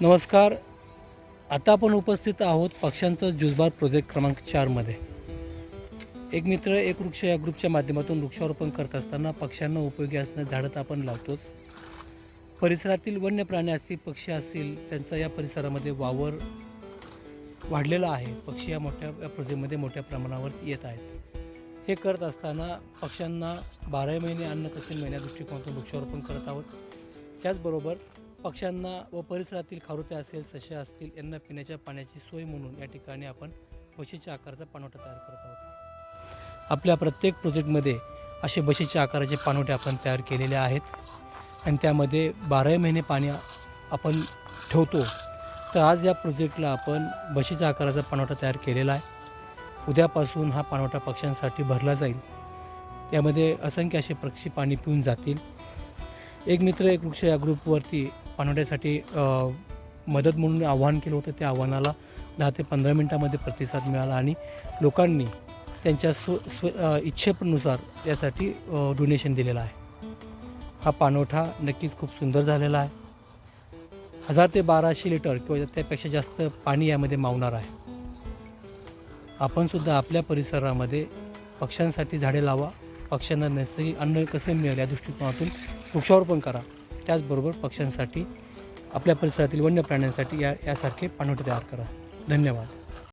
नमस्कार. आता आपण उपस्थित आहोत पक्ष्यांचं जुजबार प्रोजेक्ट क्रमांक चारमध्ये एक मित्र एक वृक्ष या ग्रुपच्या माध्यमातून वृक्षारोपण करत असताना पक्ष्यांना उपयोगी असणं झाडं तर आपण लावतोच. परिसरातील वन्य प्राणी असतील पक्षी असतील त्यांचा या परिसरामध्ये वावर वाढलेला आहे. पक्षी या मोठ्या या प्रोजेक्टमध्ये मोठ्या प्रमाणावर येत आहेत. हे करत असताना पक्ष्यांना बाराही महिने अन्न कसे मिळण्या दृष्टिकोनातून वृक्षारोपण करत आहोत. त्याचबरोबर पक्ष्यांना व परिसरातील खारुत्या असेल ससे असतील यांना पिण्याच्या पाण्याची सोय म्हणून या ठिकाणी आपण बशीच्या आकाराचा पाणवठा तयार करत आहोत. आपल्या प्रत्येक प्रोजेक्टमध्ये असे बशीच्या आकाराचे पाणवठे आपण तयार केलेले आहेत. आणि त्यामध्ये बाराही महिने पाणी आपण ठेवतो. तर आज या प्रोजेक्टला आपण बशीच्या आकाराचा पाणवठा तयार केलेला आहे. उद्यापासून हा पाणवठा पक्ष्यांसाठी भरला जाईल. यामध्ये असंख्य असे पक्षी पाणी पिऊन जातील. एक मित्र एक वृक्ष या ग्रुपवरती पाणवठ्यासाठी मदत म्हणून आव्हान केलं होतं त्या आव्हानाला दहा ते पंधरा मिनटामध्ये प्रतिसाद मिळाला आणि लोकांनी त्यांच्या स्व स्व इच्छेनुसार यासाठी डोनेशन दिलेलं आहे. हा पाणवठा नक्कीच खूप सुंदर झालेला आहे. हजार ते बाराशे लिटर किंवा त्यापेक्षा जास्त पाणी यामध्ये मावणार आहे. आपणसुद्धा आपल्या परिसरामध्ये पक्ष्यांसाठी झाडे लावा. पक्ष्यांना नैसर्गिक अन्न कसे मिळेल या दृष्टिकोनातून वृक्षारोपण करा. त्याचबरोबर पक्ष्यांसाठी आपल्या परिसरातील वन्य प्राण्यांसाठी या यासारखे पाणवठे तयार करा. धन्यवाद.